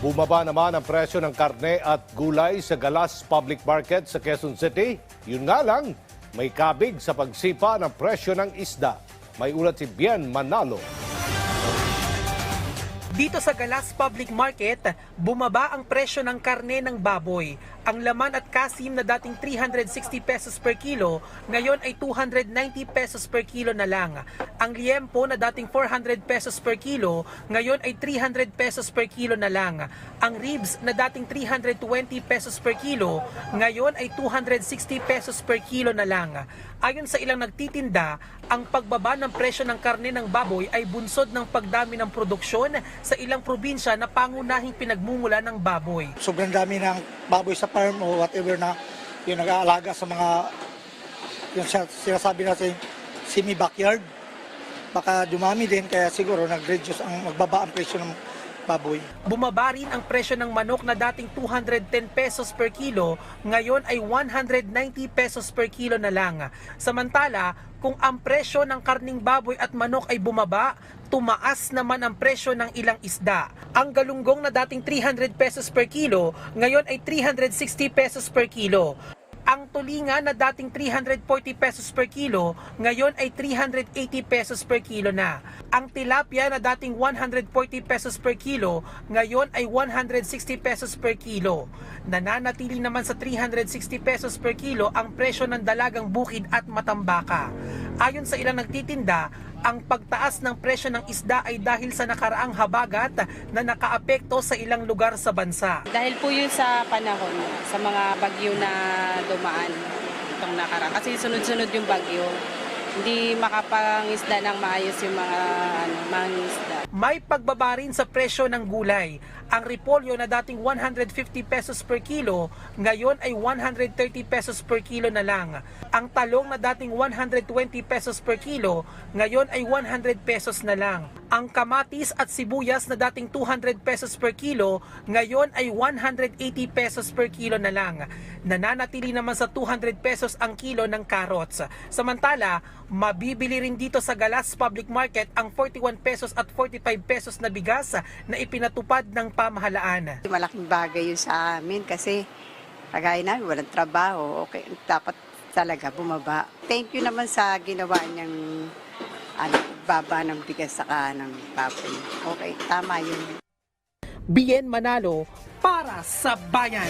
Bumaba naman ang presyo ng karne at gulay sa Galas Public Market sa Quezon City. Yun nga lang, may kabig sa pagsipa ng presyo ng isda. May ulat si Bien Manalo. Dito sa Galas Public Market, bumaba ang presyo ng karne ng baboy. Ang laman at kasim na dating 360 pesos per kilo, ngayon ay 290 pesos per kilo na lang. Ang liempo na dating 400 pesos per kilo, ngayon ay 300 pesos per kilo na lang. Ang ribs na dating 320 pesos per kilo, ngayon ay 260 pesos per kilo na lang. Ayon sa ilang nagtitinda, ang pagbaba ng presyo ng karne ng baboy ay bunsod ng pagdami ng produksyon sa ilang probinsya na pangunahing pinagmumula ng baboy. sobrang dami ng baboy sa farm o whatever na yung nag-aalaga sa mga yung sinasabi natin semi backyard baka dumami din kaya siguro nag-reduce ang magbaba ang presyo ng baboy Bumaba rin ang presyo ng manok na dating 210 pesos per kilo, ngayon ay 190 pesos per kilo na lang. Samantala, kung ang presyo ng karning baboy at manok ay bumaba, tumaas naman ang presyo ng ilang isda. Ang galunggong na dating 300 pesos per kilo, ngayon ay 360 pesos per kilo. Ang tulinga na dating 340 pesos per kilo, ngayon ay 380 pesos per kilo na. Ang tilapia na dating 140 pesos per kilo, ngayon ay 160 pesos per kilo. Nananatili naman sa 360 pesos per kilo ang presyo ng dalagang bukid at matambaka. Ayon sa ilang nagtitinda, ang pagtaas ng presyo ng isda ay dahil sa nakaraang habagat na nakaapekto sa ilang lugar sa bansa. Dahil po yun sa panahon, sa mga bagyo na dumaan itong nakaraan. Kasi sunod-sunod yung bagyo. Hindi makapangisda ng maayos yung mga, ano, mga isda. May pagbaba rin sa presyo ng gulay. Ang repolyo na dating 150 pesos per kilo, ngayon ay 130 pesos per kilo na lang. Ang talong na dating 120 pesos per kilo, ngayon ay 100 pesos na lang. Ang kamatis at sibuyas na dating 200 pesos per kilo, ngayon ay 180 pesos per kilo na lang. Nananatili naman sa 200 pesos ang kilo ng carrots. Samantala, mabibili rin dito sa Galas Public Market ang 41 pesos at 45 pesos na bigas na ipinatupad ng pamahalaan. Malaking bagay yun sa amin kasi kagaya namin, walang trabaho. Okay, dapat talaga bumaba. Thank you naman sa ginawa niyang ano, baba ng bigas saka ng baboy. Okay, tama yun. Bien Manalo para sa bayan.